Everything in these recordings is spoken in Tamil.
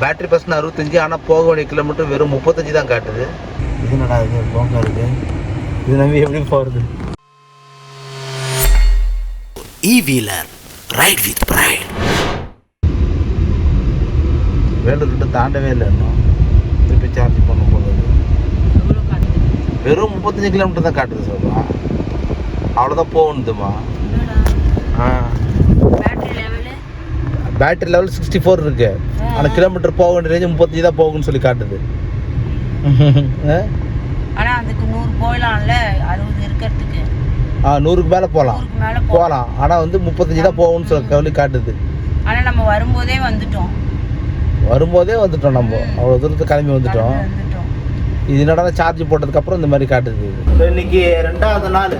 பேட்டரி பர்சன்ட் அறுபத்தஞ்சு ஆனால் போக வேண்டிய கிலோமீட்டர் வெறும் முப்பத்தஞ்சு தான் காட்டுது. இது என்னடா இது? போங்க இருக்கு இது நம்பி எப்படி போகிறது E-Wheeler. Ride with pride. Vellore கிட்ட தாண்டவே இல்லை இன்னும். திருப்பி சார்ஜ் பண்ண போகிறது வெறும் முப்பத்தஞ்சு கிலோமீட்டர் தான் காட்டுது சொல்லுவா அவ்வளோதான் போகணுதுமா. ஆ. Battery level battery level sixty four இருக்கு. ஆனால் கிலோமீட்டர் போக வேண்டிய ரேஞ்சு முப்பத்தஞ்சு தான் போகும்னு சொல்லி காட்டுது. ஆ? ஆனா அதுக்கு நூறு போயிடலாம்ல அறுபது இருக்கிறதுக்கு. ஆ நூறுக்கு மேலே போகலாம் போகலாம் ஆனால் வந்து முப்பத்தஞ்சு தான் போகும்னு சொல்லி சொல்லி காட்டுது. ஆனா நம்ம வரும்போதே வந்துட்டோம். வரும்போதே வந்துட்டோம் நம்ம. அவ்வளோ தூரத்துக்கு கிளம்பி வந்துட்டோம். இது என்னடா சார்ஜ் போட்டதுக்கப்புறம் இந்த மாதிரி காட்டுது. இன்னைக்கு ரெண்டாவது நாள்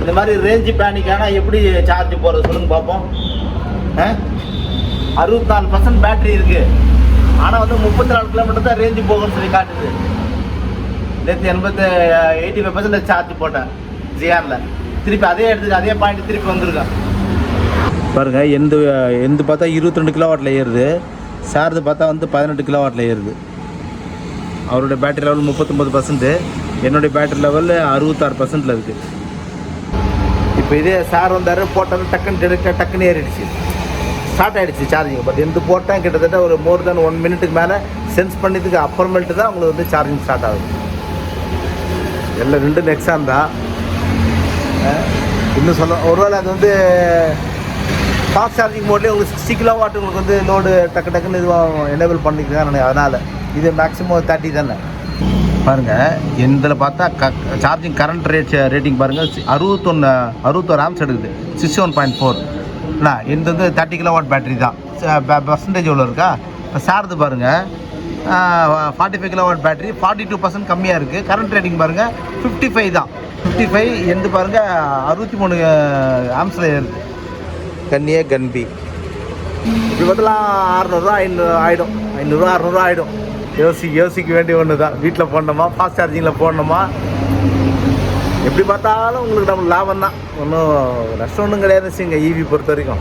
இந்த மாதிரி ரேஞ்சு பேனிக் ஆனால் எப்படி சார்ஜ் போகிறது சொல்லுங்க பார்ப்போம் அறுபத்தி நாலு பர்சன்ட் பேட்டரி இருக்கு. ஆனால் வந்து முப்பத்தி நாலு கிலோமீட்டர் தான் ரேஞ்சு போகும்னு சொல்லி காட்டுது. நேற்று எண்பத்து எயிட்டி ஃபைவ் பர்சன்ட் சார்ஜ் போட்டேன் ஜிஆரில் திருப்பி அதே இடத்துக்கு அதே பாயிண்ட் திருப்பி வந்திருக்கேன். பாருங்க எந்த எந்த பார்த்தா இருபத்தி ரெண்டு கிலோ வாட்டில் ஏறுது. சார்து பார்த்தா வந்து பதினெட்டு கிலோ வாட்டில் ஏறுது. அவருடைய பேட்டரி லெவல் முப்பத்தொம்பது பர்சன்ட் என்னுடைய பேட்டரி லெவல் அறுபத்தாறு பர்சன்டில் இருக்குது இப்போ இதே சார் வந்தார் போட்டது டக்குன்னு டக்குன்னு ஏறிடுச்சு. ஸ்டார்ட் ஆகிடுச்சு சார்ஜிங் பட் எந்த போட்டேன் கிட்டத்தட்ட ஒரு மோர் தென் ஒன் மினிட்டுக்கு மேலே சென்ஸ் பண்ணதுக்கு அப்புறமேட்டு தான் உங்களுக்கு வந்து சார்ஜிங் ஸ்டார்ட் ஆகுது. எல்லாம் ரெண்டு நெக்ஸான் தான். இன்னும் சொல்ல ஒருவேளை அது வந்து ஃபாஸ்ட் சார்ஜிங் மோட்லேயே உங்களுக்கு சிக்ஸ்டி கிலோ வாட் உங்களுக்கு வந்து லோடு டக்கு டக்குன்னு இதுவாக எனேபிள் பண்ணிக்கலாம் அதனால் இது மேக்ஸிமம் தேர்ட்டி தானே? பாருங்கள் இதில் பார்த்தா க சார்ஜிங் கரண்ட் ரேட் ரேட்டிங் பாருங்கள் அறுபத்தொன்று அறுபத்தோரு ஆம்ஸ் எடுக்குது. சிக்ஸ்டி ஒன் பாயிண்ட் ஃபோர் அண்ணா இது வந்து தேர்ட்டி கிலோ வாட் பேட்டரி தான் பர்சன்டேஜ் எவ்வளோ இருக்கா? இப்போ சார்து பாருங்கள் forty five kilo watt battery forty two percent கம்மியாக இருக்குது கரண்ட் ரேட்டிங் பாருங்கள் ஃபிஃப்டி ஃபைவ் தான். ஃபிஃப்டி ஃபைவ் எந்த பாருங்கள் அறுபத்தி மூணு ஆம்ஸில் ஏறுது கன்னியே கன்பி இப்படி பார்த்தலாம் அறநூறுவா ஐநூறு ஆகிடும் ஐநூறுரூவா அறநூறுவா ஆகிடும் யோசி யோசிக்க வேண்டிய ஒன்று தான் வீட்டில் போடணுமா? ஃபாஸ்ட் சார்ஜிங்கில் போடணுமா? எப்படி பார்த்தாலும் உங்களுக்கு நம்ம லாபம் தான். ஒன்றும் நஷ்டம் ஒன்றும் கிடையாது வச்சுங்க ஈவி பொறுத்த வரைக்கும்.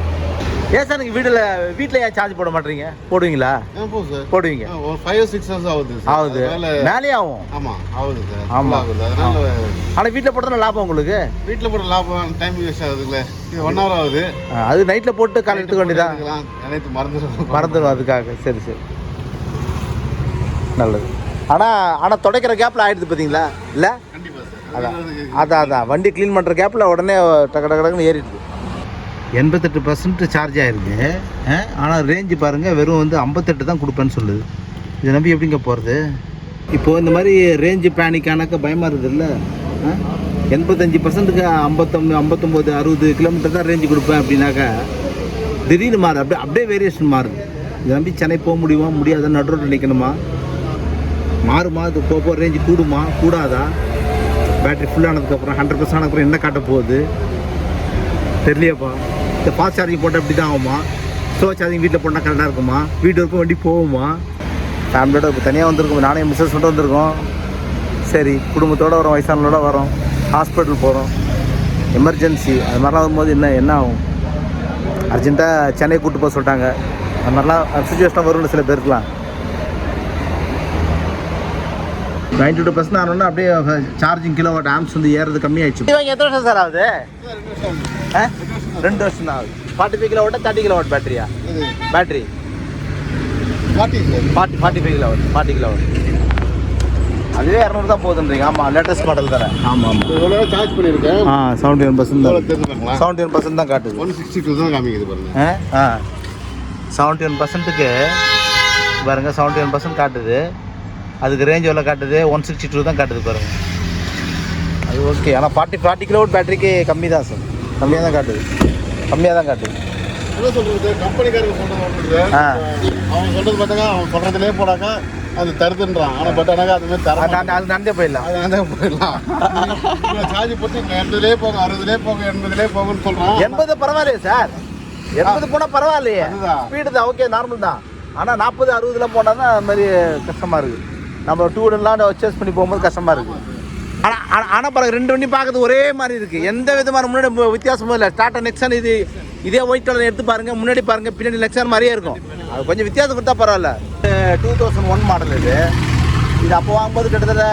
ஏன் சார் நீங்கள் வீட்டில் வீட்டில் ஏன் சார்ஜ் போட மாட்டீங்க? போடுவீங்களா? போடுவீங்க. ஒரு ஃபைவ் சிக்ஸ் ஹவர்ஸ் ஆகுது ஆகுது. மேலே ஆகும். ஆமா ஆகுது சார். ஆமா. ஆமா. ஆகுது. அதனால ஆனால் வீட்டில் போட்டதுனா லாபம் உங்களுக்கு? வீட்டில் போட லாபம் டைம் வேஸ்ட் ஆகுதுல்ல இது ஒன் ஹவர் ஆகுது. அது நைட்டில் போட்டு காலை எடுத்துக்க வேண்டியதா. அனைத்து மறந்துடும் மறந்துடும் அதுக்காக. சரி சரி. நல்லது. ஆனால் ஆனால் துடைக்கிற கேப்பில் ஆயிடுது பார்த்தீங்களா இல்லை? அதான். அதான் அதான். வண்டி க்ளீன் பண்ணுற கேப்பில் உடனே டக டக்கு டக்குன்னு ஏறிடுது. எண்பத்தெட்டு பர்சன்ட் சார்ஜ் ஆயிருக்கு. ஆனால் ரேஞ்சு பாருங்கள் வெறும் வந்து ஐம்பத்தெட்டு தான் கொடுப்பேன்னு சொல்லுது. இதை நம்பி எப்படிங்க போகிறது இப்போது இந்த மாதிரி ரேஞ்சு பேனிக்கானாக்க பயமாக இருக்குது இல்லை? எண்பத்தஞ்சு பர்சன்ட்டுக்கு ஐம்பத்தொம்பது ஐம்பத்தொம்போது அறுபது கிலோமீட்டர் தான் ரேஞ்சு கொடுப்பேன் அப்படின்னாக்கா திடீர்னு மாறு. அப்படியே அப்படியே வேரியேஷன் மாறுது. இதை நம்பி சென்னை போக முடியுமா? முடியாதா? நடுரோட்டில் நிற்கணுமா மாறுமா? இது போக போக ரேஞ்சு கூடுமா? கூடாதா? பேட்டரி ஃபுல்லானதுக்கப்புறம் ஹண்ட்ரட் பர்சன்ட் ஆனதுக்கப்புறம் என்ன காட்ட போகுது? தெரியலையாப்பா. இந்த ஃபாஸ்ட் சார்ஜிங் போட்டால் இப்படி தான் ஆகுமா? ஸ்லோ சார்ஜிங் வீட்டில் போட்டால் கரெக்டாக இருக்குமா? வீட்டு வரைக்கும் வண்டி போகுமா? ஃபேமிலியோட இப்போ தனியாக வந்திருக்கோம். நானே மிஸ்ஸஸ் மட்டும் வந்திருக்கோம். சரி குடும்பத்தோடு வரோம் வயசானோட வரோம். ஹாஸ்பிட்டல் போகிறோம் எமர்ஜென்சி அது மாதிரிலாம் வரும்போது என்ன என்ன ஆகும்? அர்ஜென்ட்டாக சென்னை கூப்பிட்டு போக சொல்லிட்டாங்க. அது மாதிரிலாம் சுச்சுவேஷனாக வரும்னு சில பேருக்குலாம் நைன்டி டூ பர்சன்ட் ஆனோன்னா அப்படியே சார்ஜிங் கிலோ வாட் ஆம்ஸ் வந்து ஏறது கம்மியாயிடுச்சு. இவங்க எத்தனை வருஷம் சார் ஆகுது? ஆ? ரெண்டு வருஷம் தான் ஆகுது. Forty five kilo watt thirty kilo watt பேட்டரியா battery forty forty forty five kilo watt forty kilo watt அதுவே இரநூறு தான் போகுதுன்றீங்க. ஆமாம் லேட்டஸ்ட் மாடல் தானே? ஆமாம் ஆமாம் எவ்வளோ சார்ஜ் பண்ணியிருக்கேன். ஆ செவன்டி ஒன் பர்சன்ட் தான். செவன்டி ஒன் பர்சன்ட் தான் காட்டுது. ஒன் சிக்ஸ்டி டூ தான் காமிக்குது பாருங்க. ஆ? செவன்ட்டி ஒன் பர்சன்ட்டுக்கு பாருங்க செவன்ட்டி ஒன் பர்சன்ட் காட்டுது. அதுக்கு ரேஞ்ச் எவ்வளோ காட்டுது? ஒன் சிக்ஸ்டி டூ தான் காட்டுது பாருங்க. அது ஓகே ஆனால் ஃபார்ட்டி ஃபார்ட்டி கிலோவாட் பேட்டரிக்கு கம்மி தான் சார் கம்மியாக தான் காட்டுது. கம்மியாக தான் காட்டுது. என்ன சொல்றது? சார் கம்பெனிக்காரங்க சொல்றது ஒன்று. அவன் சொல்றது பார்த்தாக்கா அவன் சொல்றதுலேயே போனாக்கா அது தருதுன்றான். ஆனால் பட் ஆனால் அது மாதிரி தர அது நடந்தே போயிடலாம். அது வந்து போயிடலாம். சார்ஜ் போட்டு எண்பதுலேயே போங்க அறுபதுலேயே போங்க எண்பதுலேயே போங்கன்னு சொல்கிறான் எண்பது பரவாயில்லையே சார் எண்பது போனால் பரவாயில்லையே. அதுதான். ஸ்பீடு தான் ஓகே நார்மல் தான். ஆனால் நாற்பது அறுபதுலாம் போனால் தான் அது மாதிரி கஷ்டமாக இருக்குது நம்ம டூ வீலர்லாம் பர்ச்சேஸ் பண்ணி போகும்போது கஷ்டமாக இருக்குது ஆனால் ஆனால் பாருங்க ரெண்டு வண்டி பார்க்கறது ஒரே மாதிரி இருக்குது எந்த விதமான முன்னாடி வித்தியாசமும் இல்லை. டாட்டா நெக்ஸன் இது இதே ஒயிட் கலர் எடுத்து பாருங்க. முன்னாடி பாருங்க பின்னாடி லெக்சர் மாதிரியே இருக்கும். அது கொஞ்சம் வித்தியாசம் கொடுத்தா பரவாயில்ல டூ தௌசண்ட் ஒன் மாடல் இது. இது அப்போ வாங்கும்போது கிட்டத்தட்ட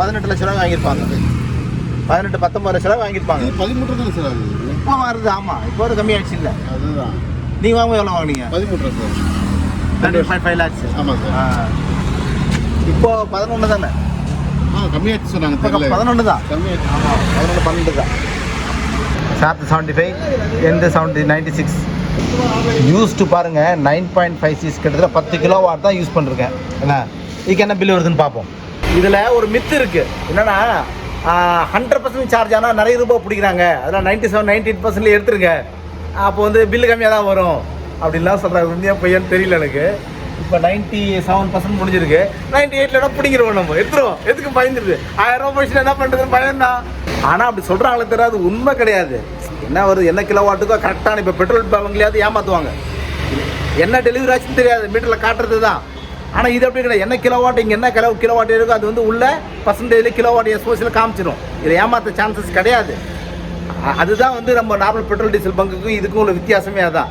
பதினெட்டு லட்ச ரூபா வாங்கியிருப்பாங்க. பதினெட்டு பத்தொம்பது லட்ச ரூபா வாங்கியிருப்பாங்க. பதிமூன்று தானே சார் இப்போ மாறுது ஆமாம் இப்போ ஒரு கம்மியாகிடுச்சு இல்லை. அதுதான். நீங்கள் வாங்கும்போது எவ்வளோ வாங்குனீங்க? பதிமூன்று சார். ஃபைவ் லேக்ஸ் ஆமாம் சார். இப்போ பதினொன்று தானே? ஆ கம்மியாச்சு சொன்னாங்க இப்போ பதினொன்று தான். கம்மியாச்சு. ஆமாம் பதினொன்று பன்னெண்டு தான். சார்ட் செவன்ட்டி ஃபைவ் எந்த செவன்ட்டி நைன்டி சிக்ஸ் யூஸ்டு பாருங்க நைன் பாயிண்ட் ஃபைவ் சிக்ஸ் கிட்டத்தட்ட பத்து கிலோ வாட் தான் யூஸ் பண்ணிருக்கேன். என்ன? இதுக்கு என்ன பில் வருதுன்னு பார்ப்போம். இதில் ஒரு மித்து இருக்கு. என்னன்னா ஹண்ட்ரட் பர்சன்ட் சார்ஜ் ஆனால் நிறைய ரூபாய் பிடிக்கிறாங்க. அதெல்லாம் நைன்டி செவன் நைன்டி எயிட் பர்சன்ட்ல எடுத்துருங்க. அப்போ வந்து பில்லு கம்மியாக தான் வரும். அப்படின்லாம் சொல்கிறாங்க உண்மையாக பையன் தெரியல எனக்கு. இப்போ நைன்ட்டி செவன் பர்சன்ட் முடிஞ்சிருக்கு. நைன்டி எயிட்ல பிடிக்கிறோம் நம்ம? எடுத்துருவோம் எதுக்கு பயந்துருது ஆயிரம் ரூபாய் போயிடுச்சு என்ன பண்ணுறதுன்னு பயம்தான் ஆனால் அப்படி சொல்கிறாங்களே தெரியாது. உண்மை கிடையாது. என்ன வருது? என்ன கிலோ வாட்டுக்கோ கரெக்டான இப்போ பெட்ரோல் பங்க்லையாவது ஏமாற்றுவாங்க என்ன டெலிவரி ஆச்சுன்னு தெரியாது. மீட்டரில் காட்டுறது தான் ஆனால் இது அப்படி கிடையாது. என்ன கிலோ வாட் இங்கே என்ன கிலோ கிலோ வாட் இருக்கோ அது வந்து உள்ள பர்சன்டேஜில் கிலோ வாட் எஸ்ஓசியில் காமிச்சிடும் இதில் ஏமாற்ற சான்சஸ் கிடையாது. அதுதான் வந்து நம்ம நார்மல் பெட்ரோல் டீசல் பங்குக்கும் இதுக்கும் உள்ள வித்தியாசமே அதான்.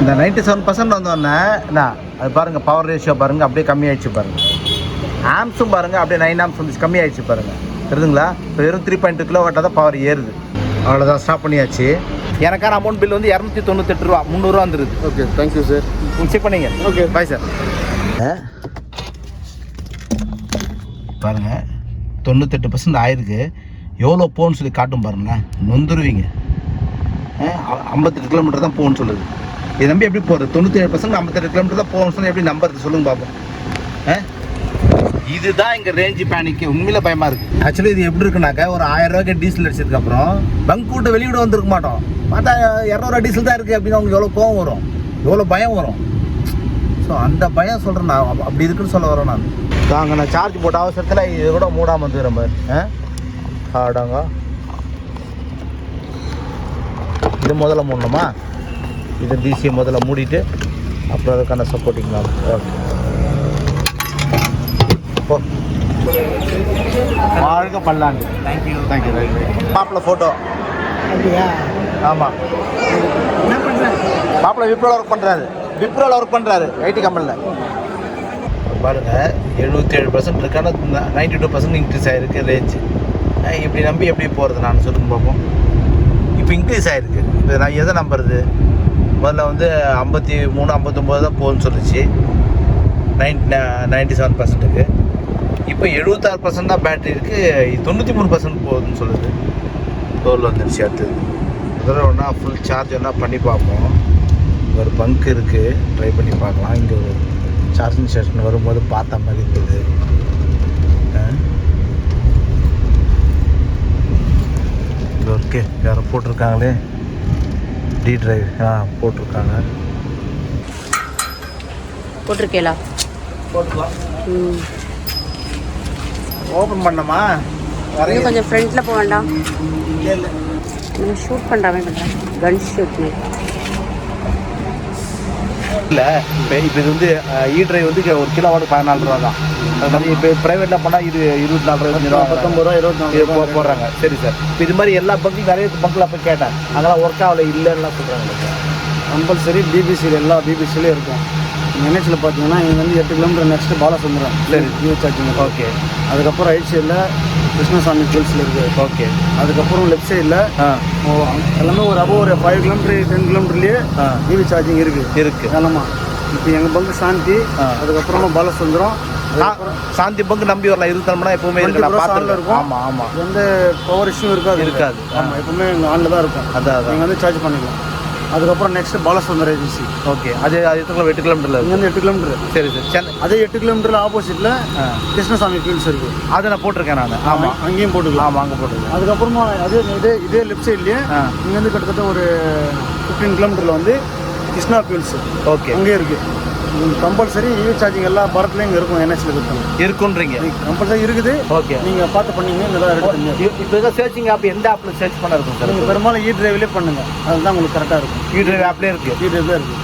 இந்த நைன்டி செவன் பர்சன்ட் வந்தோடனே நான் அது பாருங்கள் பவர் ரேஷியோ பாருங்கள் அப்படியே கம்மியாயிடுச்சு பாருங்கள் ஆம்ஸும் பாருங்கள் அப்படியே நைன் ஆம்ஸ் வந்துச்சு கம்மியாயிடுச்சு பாருங்கள் தெரியுதுங்களா இப்போ வெறும் த்ரீ பாயிண்ட் டூ கிலோ வாட்டாக தான் பவர் ஏறுது. அவ்வளோதான் ஸ்டாப் பண்ணியாச்சு. எனக்கான அமௌண்ட் பில் வந்து இரநூத்தி தொண்ணூத்தெட்டு ரூபா முந்நூறுரூவா வந்துருது. Okay thank you sir check பண்ணீங்க. Okay. பாய் சார் பாருங்க தொண்ணூத்தெட்டு பர்சன்ட் ஆயிருக்கு. எவ்வளோ போன்னு சொல்லி காட்டும் பாருங்க நொந்துருவீங்க. ஐம்பத்தெட்டு கிலோமீட்டர் தான் போகணும்னு சொல்லுது. இது நம்பி எப்படி போகிறது தொண்ணூற்றி ஏழு பர்சன்ட் ஐம்பத்தெட்டு கிலோமீட்டர் தான் போகணும் சொல்லி எப்படி நம்புறது? சொல்லுங்க பார்ப்போம் ஆ? இதுதான் இங்கே ரேஞ்சு பேனிக்கு உண்மையில பயமா இருக்கு. ஆக்சுவலி இது எப்படி இருக்குனாக்கா ஒரு ஆயிரம் ரூபாய்க்கு டீசல் அடிச்சதுக்கு அப்புறம் பங்க் விட்டு வெளியிட வந்திருக்க மாட்டோம். பார்த்தா இரநூறுவா டீசல் தான் இருக்கு அப்படின்னு அவங்களுக்கு எவ்வளோ கோவம் வரும்? எவ்வளோ பயம் வரும்? ஸோ அந்த பயம் சொல்கிறேன் நான். அப்படி இருக்குன்னு சொல்ல வரேன் நான். தாங்க நான் சார்ஜ் போட்ட அவசரத்தில் இது கூட மூடாமல் வந்துடுறேன் பாரு. ஆடாங்க. இது முதல்ல மூடணுமா? இது டிசியை முதல்ல மூடிட்டு அப்புறம் அதுக்கான சப்போர்ட்டிங் ஓகே போ. வாழ்க பல்லாண்டு. Thank you thank you thank you மாப்பிள்ள ஃபோட்டோ ஆமாம் என்ன பண்ணுறேன் மாப்பிள்ள விப்ரோவில் ஒர்க் பண்ணுறாரு விப்ரோவில் ஒர்க் பண்ணுறாரு ஐடி கம்பெனியில் பாருங்க எழுபத்தி ஏழு பர்சன்ட் இருக்கான நைன்டி டூ பர்சன்ட் இன்க்ரீஸ் ஆகிருக்கு ரேஞ்சு இப்படி நம்பி எப்படி போகிறது நான் சொல்லுங்க பார்ப்போம் இப்போ இன்க்ரீஸ் ஆகிருக்கு இப்போ நான் எதை நம்புறது? முதல்ல வந்து ஐம்பத்தி மூணு ஐம்பத்தொம்போது தான் போகுதுன்னு சொல்லுச்சு. நைன் நைன்டி செவன் பர்சன்ட்டுக்கு இப்போ எழுபத்தாறு பர்சன்ட் தான் பேட்டரி இருக்குது தொண்ணூற்றி மூணு பர்சன்ட் போகுதுன்னு சொல்லுது. தோல் வந்துருச்சு அடுத்தது முதல்ல ஒன்றா ஃபுல் சார்ஜ் ஒன்றா பண்ணி பார்ப்போம். ஒரு பங்க் இருக்குது ட்ரை பண்ணி பார்க்கலாம். இங்கே ஒரு சார்ஜிங் ஸ்டேஷன் வரும்போது பார்த்த மாதிரி இருந்தது. இங்க இருக்கு. யாரோ போட்டிருக்காங்களே. டி டிரைவ் ஆ போட்டிருக்காங்க. போட்டிருக்கேலா? போட்டுக்கலாம். ம். ஓப்பன் பண்ணமா இன்னும் கொஞ்சம் ஃப்ரண்ட்டில் போக வேண்டாம். இல்லை இல்லை. நம்ம ஷூட் பண்ணுறாமே பண்ணுறேன் கன் ஷூட் இல்லை. இப்போ இப்போ இது வந்து இ டிரைவ் வந்து ஒரு கிலோ வாட் பதினாலு ரூபா தான். அது மாதிரி இப்போ ப்ரைவேட்டில் பண்ணால் இது இருபத்தி நாலு ரூபா பத்தொம்பது ரூபா இருபத்தி நாலு இது போ- போடுறாங்க. சரி சார். இப்போ இது மாதிரி எல்லா பங்கும் நிறைய பங்கில் போய் கேட்டேன். அதெல்லாம் ஒர்க் ஆகல இல்லைன்னுலாம் சொல்கிறாங்க கம்பல்சரி பிபிசியில் எல்லா பிபிசிலையும் இருக்கும். என்ஹெச்சில் பார்த்தீங்கன்னா இங்கே வந்து எட்டு கிலோமீட்டர் நெக்ஸ்ட்டு பாலசுந்தரம். சரி. நியூ சார்ஜிங் ஓகே அதுக்கப்புறம் ரைட் சைடில் கிருஷ்ணசாமி ஹில்ஸில் இருக்குது ஓகே அதுக்கப்புறம் லெஃப்ட் சைடில் எல்லாமே ஒரு அபோவ் ஒரு ஃபைவ் கிலோமீட்டர் டென் கிலோமீட்டர்லேயே இவி சார்ஜிங் இருக்குது இருக்கு. எல்லாமா இப்போ எங்கள் பங்கு சாந்தி. அதுக்கப்புறமா பாலசுந்தரம் சாந்தி பங்கு நம்பி வரலாம். நேரம் எப்பவுமே இருக்கு நான் 24 hours on ல பார்த்துருக்கேன் இருக்கும். ஆமாம் ஆமாம் எந்த பவர் இஷ்யூ இருக்காது. இருக்காது. ஆமாம் எப்பவுமே எங்கள் ஆனில் தான் இருக்கும். அதான் நீங்கள் வந்து சார்ஜ் பண்ணிக்கலாம். அதுக்கப்புறம் நெக்ஸ்ட் பாலசுந்தரம் ஏஜென்சி ஓகே அது அது எத்தனை எட்டு கிலோமீட்டரில் இங்கேருந்து எட்டு கிலோமீட்டர். சரி சார். சென்னை அதே எட்டு கிலோமீட்டர் ஆப்போசிட்ல ஆ. கிருஷ்ணசாமி ஃபீல்ட்ஸ் இருக்கு. அதை நான் போட்டிருக்கேன் நான். ஆமாம் அங்கேயும் போட்டுக்கலாம். ஆமாம் அங்கே போட்டிருக்கேன் அதுக்கப்புறமா அதே இதே இதே லெஃப்ட் சைட்லயே. இங்கேருந்து கிட்டத்தட்ட ஒரு ஃபிஃப்டீன் கிலோமீட்டர்ல வந்து கிருஷ்ணா ஃபீல்ட்ஸ் ஓகே அங்கேயே இருக்கு. கம்பல்சரி இவி சார்ஜிங் எல்லா பாரத்லையும் இருக்கும் என்ஹெச்சில் கொடுத்தாங்க இருக்குன்றீங்க. கம்பல்சரி இருக்குது. ஓகே நீங்க பார்த்து பண்ணீங்க நல்லா ரெடி பண்ணுங்க இப்போ ஏதோ சர்ச்சிங் ஆப் எந்த ஆப்பில் சர்ச் பண்ண இருக்கும் சார் நீங்க பெரும்பாலும் இ டிரைவ்லேயே பண்ணுங்க. அதுதான் உங்களுக்கு கரெக்டாக இருக்கும். யூடியூப் ஆப்லேயே இருக்கு. இ டிரைவ்ல இருக்கு.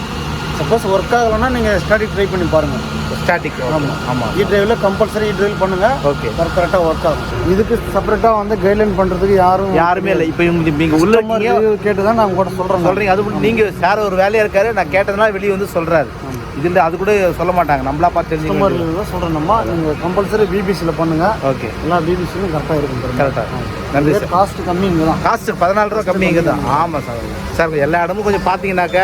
சப்போஸ் ஒர்க் ஆகலைன்னா நீங்கள் ஸ்டார்டிங் ட்ரை பண்ணி பாருங்கள் ஸ்டாட்டிக் ஆமாம் ஆமாம் இ டிரைவில் கம்பல்சரி இ டிரைவ் பண்ணுங்கள் ஓகே கரெக்டாக ஒர்க் ஆகும். இதுக்கு செப்பரேட்டாக வந்து கைட்லைன் பண்ணுறதுக்கு யாரும் யாருமே இல்லை. இப்போ இவங்க நீங்கள் உள்ள கேட்டு தான் நான் கூட சொல்கிறேன் சொல்கிறீங்க அது நீங்கள் சார் ஒரு வேலையாக இருக்காரு. நான் கேட்டதுனால வெளியே வந்து சொல்கிறாரு இதில் அது கூட சொல்ல மாட்டாங்க. நம்மளா பார்த்து தான் சொல்கிறேன் நம்ம. நீங்கள் கம்பல்சரி பிபிசியில் பண்ணுங்கள் ஓகே எல்லா பிபிசிலும் கரெக்டாக இருக்கும் கரெக்டாக நன்றி சார். காஸ்ட் கம்மி இங்கே தான். காசு பதினாலு ரூபா கம்மி இங்கே தான். ஆமாம் சார். சார் எல்லா இடமும் கொஞ்சம் பார்த்தீங்கன்னாக்க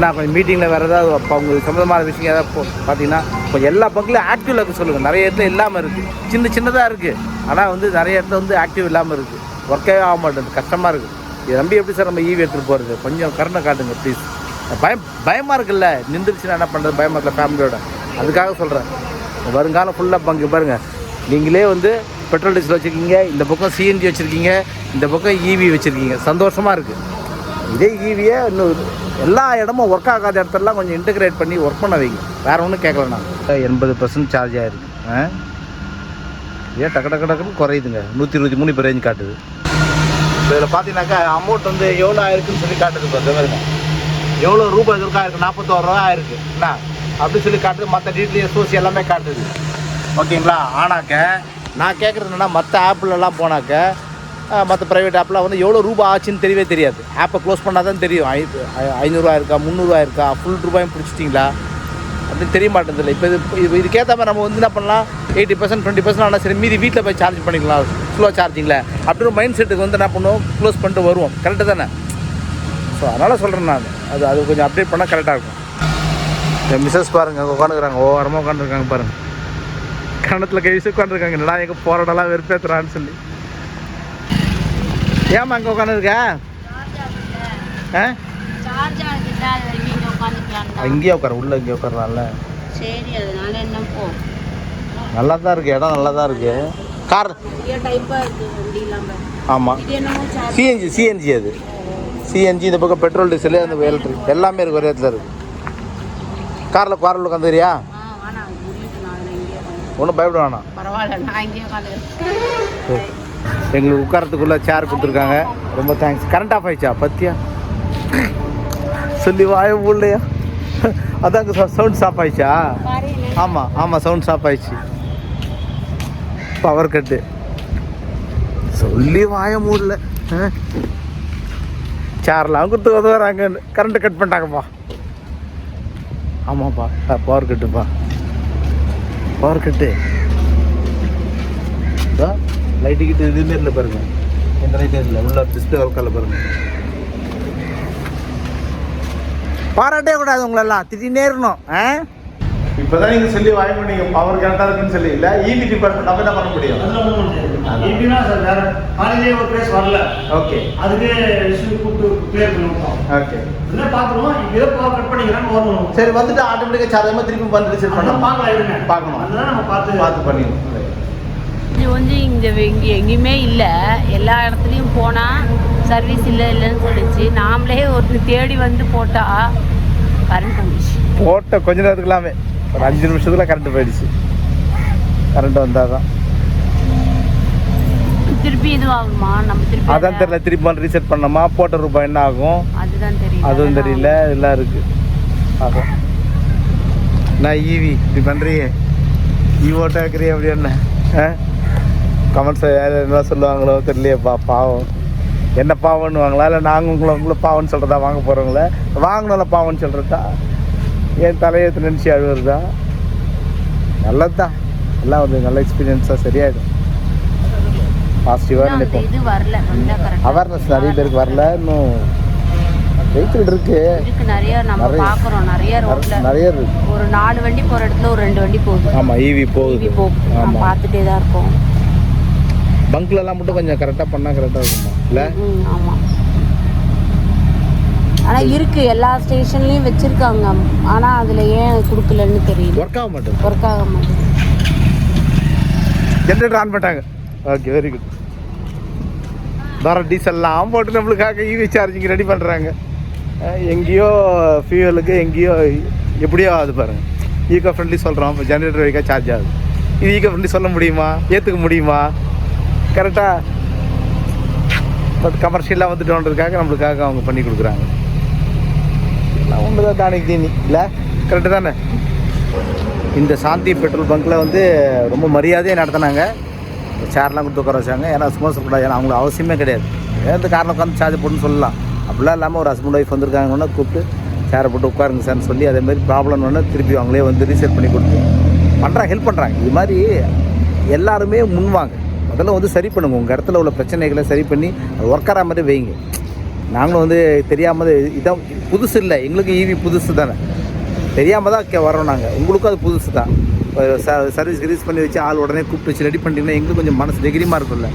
நான் கொஞ்சம் மீட்டிங்கில் வேறு ஏதாவது உங்களுக்கு சம்மந்தமான விஷயம் ஏதாவது பார்த்தீங்கன்னா கொஞ்சம் எல்லா பங்கிலும் ஆக்டிவில் இருக்க சொல்லுங்கள் நிறைய இடத்துல இல்லாமல் இருக்குது சின்ன சின்னதாக இருக்குது ஆனால் வந்து நிறைய இடத்துல வந்து ஆக்டிவ் இல்லாமல் இருக்குது ஒர்க்கே ஆக மாட்டேங்குது. கஷ்டமாக இருக்குது இதை நம்பி எப்படி சார் நம்ம ஈவி எடுத்துகிட்டு போகிறது கொஞ்சம் கருணை காட்டுங்க ப்ளீஸ் பயம் பயமாக இருக்குல்ல? நின்றுச்சுன்னா என்ன பண்ணுறது பயமாக இருக்கல ஃபேமிலியோட அதுக்காக சொல்கிறேன் வருங்காலம் ஃபுல்லாக பங்கு பாருங்கள் நீங்களே வந்து பெட்ரோல் டீசல் வச்சுருக்கீங்க இந்த பக்கம் சிஎன்ஜி வச்சுருக்கீங்க இந்த பக்கம் ஈவி வச்சுருக்கீங்க. சந்தோஷமாக இருக்குது இதே ஈவியை இன்னும் எல்லா இடமும் ஒர்க் ஆகாத இடத்துலலாம் கொஞ்சம் இன்டகிரேட் பண்ணி ஒர்க் பண்ண வைங்க. வேறு ஒன்றும் கேட்கல நான். எண்பது பர்சன்ட் சார்ஜ் ஆகிருக்கு ஆ? ஏன் டக்கு டக்கு டக்குன்னு குறையுதுங்க. நூற்றி இருபத்தி மூணு இப்போ ரேஞ்ச் காட்டுது. இதில் பார்த்தீங்கன்னாக்கா அமௌண்ட் வந்து எவ்வளோ ஆயிருக்குன்னு சொல்லி காட்டுது பாருங்க. எவ்வளோ ரூபாய் இருக்கா? இருக்குது நாற்பத்தோரு ரூபா ஆயிருக்கு. என்ன? அப்படின்னு சொல்லி காட்டுது மற்ற டீட்டெயில் சோர்ஸ் எல்லாமே காட்டுது. ஓகேங்களா? ஆனாக்க நான் கேட்குறது என்னென்னா மற்ற ஆப்லலாம் போனாக்க மற்ற ப்ரைவேட் ஆப்லாம் வந்து எவ்வளோ ரூபாய் ஆச்சுன்னு தெரியவே தெரியாது. ஆப்பை க்ளோஸ் பண்ணால் தான் தெரியும். ஐ ஐ- ஐநூறுரூவா இருக்கா? முந்நூறுரூவா இருக்கா? ஃபுல் ரூபாயும் பிடிச்சிட்டிங்களா? அப்படின்னு தெரிய மாட்டேங்குது இப்போ இது இது இதுக்கேற்ற மாதிரி நம்ம வந்து என்ன பண்ணலாம்? எயிட்டி பர்சன்ட் டுவெண்ட்டி பர்சன்ட் ஆனால் சரி மீதி வீட்டில் போய் சார்ஜ் பண்ணிக்கலாம். ஸ்லோ சார்ஜிங்கில் அப்படின்னு மைண்ட் செட்டுக்கு வந்து என்ன பண்ணுவோம்? க்ளோஸ் பண்ணிட்டு வருவோம். கரெக்டு தானே? ஸோ அதனால் சொல்கிறேன் நான். அது அது கொஞ்சம் அப்டேட் பண்ணால் கரெக்டாக இருக்கும். என் மிஸ்ஸஸ் பாருங்க அங்கே உட்காந்துருக்காங்க ஓரமாக உட்காந்துருக்காங்க பாருங்க. கணத்தில் கை வச்சு உட்காந்துருக்காங்க என்னடா எங்கே போராடலாம் வெறுப்பேற்றுறான்னு சொல்லி. ஏம்மா அங்கே உட்காந்துருக்க ஆ? இங்கேயே உட்கார உள்ளே இங்கே உட்காரலாம்ல. சரி அதனால என்ன போ. நல்லா தான் இருக்குது இடம் நல்லா தான் இருக்குது கார் ஆமாம் இது என்னமோ சார்ஜ் சிஎன்ஜி சிஎன்ஜி அது. சிஎன்ஜி இந்த பக்கம் பெட்ரோல் டீசல் அந்த எலக்ட்ரிக் எல்லாமே இருக்கு ஒரே இடத்துல இருக்குது காரில் காரில் உட்காந்துறியா ஆ வேணாம். முடியுது நான் அதில் இங்கேயே உட்காந்து ஒன்றும் பயப்பட வேணாம். எங்களுக்கு உட்காரத்துக்குள்ளே சேர் கொடுத்துருக்காங்க. ரொம்ப தேங்க்ஸ் கரண்ட் ஆஃப் ஆயிடுச்சா? பத்தியா? சொல்லி வாய உள்ளையா அதாங்க சவுண்ட் ஸ்டாப் ஆயிடுச்சா? ஆமாம் ஆமாம் சவுண்ட் ஸ்டாப் ஆயிடுச்சு. பவர் கட்டு சொல்லி வாய மூடல. சேர்லாம் கொடுத்து உதவுறாங்க கரண்ட்டு கட் பண்ணிட்டாங்கப்பா. ஆமாப்பா பவர் கட்டுப்பா பவர் கட்டு லைட்டு கிட்ட எதுவுமே இல்லை பாருங்க. எந்த லைட்டும் இல்லை உள்ள டிஸ்பிளே ஒர்க்கால பாருங்க. பாராட்டே கூடாது உங்களெல்லாம். திடீர் நேரணும் ஆ இப்போதான் நீங்கள் சொல்லி வாங்கி பண்ணீங்க பவர் கரெக்டாக இருக்குன்னு சொல்லி. இல்லை ஈபி டிபார்ட்மெண்ட் நம்ம என்ன பண்ண முடியும்? எப்படின்னா சார் வேறு காலையிலேயே ஒரு பேஸ் வரல. ஓகே. அதுக்கு இஷ்யூ கூப்பிட்டு கிளியர் பண்ணுவோம் ஓகே. இல்லை பார்த்துருவோம் இங்கே பவர் கட் பண்ணிக்கிறான்னு வரணும் சரி வந்துட்டு ஆட்டோமேட்டிக்காக சாதகமாக திருப்பி பண்ணலாம் பார்க்கலாம் இருங்க. பார்க்கணும். நம்ம பார்த்து பார்த்து பண்ணிடணும். இது வந்து இங்கே இங்கே எங்கேயுமே இல்லை. எல்லா இடத்துலையும் போனால் சர்வீஸ் இல்லை இல்லைன்னு சொல்லிச்சு. நாமளே ஒரு தேடி வந்து போட்டால் கரண்ட் வந்துச்சு போட்ட கொஞ்ச நேரத்துக்குலாமே ஒரு அஞ்சு நிமிஷத்துல கரண்ட் போயிடுச்சு. கரண்ட் வந்தால் தான் திருப்பி இது ஆகுமா? நம்ம திருப்பி அதான் அதை- தெரியல. திருப்பி ரீசெட் பண்ணோமா? போட்ட ரூபாய் என்ன ஆகும்? அதுதான் தெரியல. அதுவும் தெரியல. எல்லாம் இருக்கு. ஆகும் நான் ஈவி. இப்படி பண்ணுறீங்க ஈவோட்டா இருக்கிறீ அப்படி என்ன? கமெண்ட்ஸ் யார் என்ன சொல்லுவாங்களோ தெரியலையேப்பா. பாவம். என்ன பாவம்னுவாங்களா? இல்லை நாங்கள் உங்களை உங்களை பாவம்னு சொல்கிறதா வாங்க போகிறவங்கள வாங்கினால பாவம்னு சொல்கிறதா என் தலையெழுத்து நினச்சி அழுவுறதா நல்லது தான் எல்லாம் ஒரு நல்ல எக்ஸ்பீரியன்ஸாக சரியாயிடும். பாசிட்டிவாக நினைப்போம் வந்தா கரெக்ட் அவேர்னஸ் நிறைய பேருக்கு வரல. இன்னும் வெஹிக்கிள் இருக்கு. நிறைய நம்ம நிறைய. ரோட்ல நிறைய இருக்கு. ஒரு நாலு வண்டி போகிற இடத்துல ஒரு ரெண்டு வண்டி போகுது. ஆமாம் ஈவி போகுது. டிவி போகுது. நம்ம ஆமாம் பார்த்துட்டே தான் இருக்கோம். பங்க்லலாம் மட்டும் கொஞ்சம் கரெக்டாக பண்ணால் கரெக்டாக இருக்குமா? இல்லை? ம் ஆமாம் ஆனால் இருக்கு. எல்லா ஸ்டேஷன்லேயும் வச்சுருக்காங்க. ஆனால் அதில் ஏன் கொடுக்கலன்னு தெரியல. ஒர்க் ஆக மாட்டேங்குது. ஒர்க் ஆக மாட்டேங்குது. ஜென்ரேட்டர் ஆன் பண்ணிட்டாங்க. ஓகே வெரி குட் வர டீசல்லாம் போட்டு நம்மளுக்காக ஈவி சார்ஜிங் ரெடி பண்ணுறாங்க எங்கேயோ ஃபியூவலுக்கு எங்கேயோ எப்படியோ ஆகுது பாருங்க. ஈகோ ஃப்ரெண்ட்லி சொல்கிறோம் இப்போ ஜென்ரேட்டர் வைக்க சார்ஜ் ஆகுது. இது ஈகோ ஃப்ரெண்ட்லி சொல்ல முடியுமா? ஏற்றுக்க முடியுமா? கரெக்டாக பட் கமர்ஷியலாக வந்துட்டோன்றதுக்காக நம்மளுக்காக அவங்க பண்ணி கொடுக்குறாங்க. ஒன்று தான் தானே தீனி இல்லை? கரெக்டு தானே? இந்த சாந்தி பெட்ரோல் பங்க்கில் வந்து ரொம்ப மரியாதையாக நடத்தினாங்க. சேர்லாம் கொடுத்து உட்கார வச்சாங்க. ஏன்னா சும்மா சொல்லக்கூடாது ஏன்னா அவங்களுக்கு அவசியமே கிடையாது. எந்த காரணம் உட்காந்து சார்ஜ் போட்டுன்னு சொல்லலாம். அப்படிலாம் இல்லாமல் ஒரு ஹஸ்பண்ட் ஒய்ஃப் வந்திருக்காங்கன்னா கூப்பிட்டு சேரை போட்டு உட்காருங்க சார்னு சொல்லி அதே மாதிரி ப்ராப்ளம் ஒன்று திருப்பி அவங்களே வந்து ரீசெட் பண்ணி கொடுத்து பண்ணுறாங்க ஹெல்ப் பண்ணுறாங்க இது மாதிரி எல்லாருமே முன்வாங்க. முதல்ல வந்து சரி பண்ணுங்க. உங்கள் இடத்துல உள்ள பிரச்சனைகளை சரி பண்ணி அது மாதிரி வைங்க. நாங்களும் வந்து தெரியாமல் இதான் புதுசு இல்லை. எங்களுக்கு ஈவி புதுசு தானே. தெரியாமல் தான் கே- வரோம் நாங்கள் உங்களுக்கும் அது புதுசு தான். ச சர்வீஸ் கிரீஸ் பண்ணி வச்சு ஆள் உடனே கூப்பிட்டு வச்சு ரெடி பண்ணிட்டீங்கன்னா எங்களுக்கு கொஞ்சம் மனசு தைரியமாக இருக்கும்ல.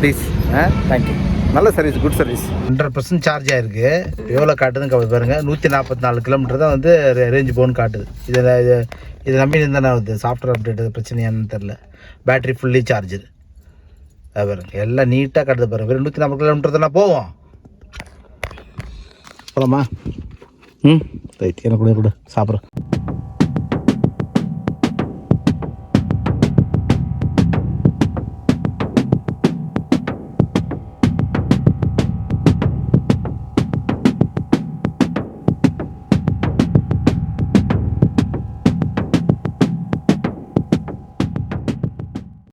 ப்ளீஸ் ஆ? தேங்க்யூ நல்ல service good service hundred percent charge ஆயிருக்கு. எவ்வளோ காட்டுதுன்னு பாருங்கள் நூற்றி நாற்பத்தி நாலு கிலோமீட்டர் தான் வந்து ரேஞ்ச் போன் காட்டுது. இதில் இது இது நம்பி இருந்தானே வந்து சாஃப்ட்வேர் அப்டேட் பிரச்சனையான்னு தெரில பேட்டரி ஃபுல்லி சார்ஜர் அது பாருங்க. எல்லாம் நீட்டாக காட்டுது பாருங்க. வெறும் நூற்றி நாற்பது கிலோமீட்டர் தானே போவோம். போகலாமா ம். ரைட் எனக்கு கூட கூட சாப்பிட்றேன்